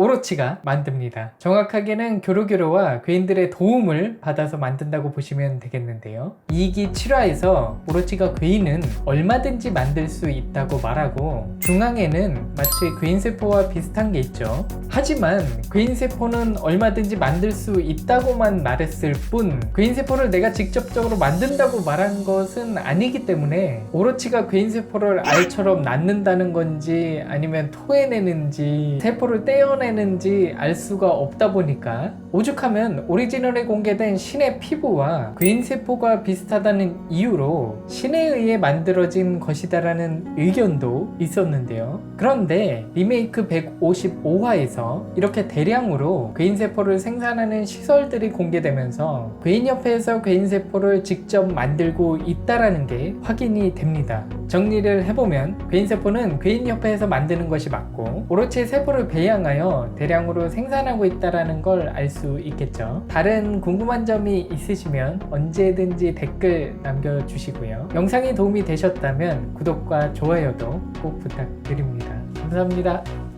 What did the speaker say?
오로치가 만듭니다. 정확하게는 교로교로와 괴인들의 도움을 받아서 만든다고 보시면 되겠는데요. 2기 7화에서 오로치가 괴인은 얼마든지 만들 수 있다고 말하고 중앙에는 마치 괴인세포와 비슷한 게 있죠. 하지만 괴인세포는 얼마든지 만들 수 있다고만 말했을 뿐 괴인세포를 내가 직접적으로 만든다고 말한 것은 아니기 때문에 오로치가 괴인세포를 알처럼 낳는다는 건지 아니면 토해내는지 세포를 떼어내 는지 알 수가 없다 보니까 오죽하면 오리지널에 공개된 신의 피부와 괴인세포가 비슷하다는 이유로 신에 의해 만들어진 것이다라는 의견도 있었는데요. 그런데 리메이크 155화에서 이렇게 대량으로 괴인세포를 생산하는 시설들이 공개되면서 괴인협회에서 괴인세포를 직접 만들고 있다라는 게 확인이 됩니다. 정리를 해보면 괴인세포는 괴인협회에서 만드는 것이 맞고 오로치의 세포를 배양하여 대량으로 생산하고 있다라는 걸 알 수 있겠죠. 다른 궁금한 점이 있으시면 언제든지 댓글 남겨주시고요. 영상이 도움이 되셨다면 구독과 좋아요도 꼭 부탁드립니다. 감사합니다.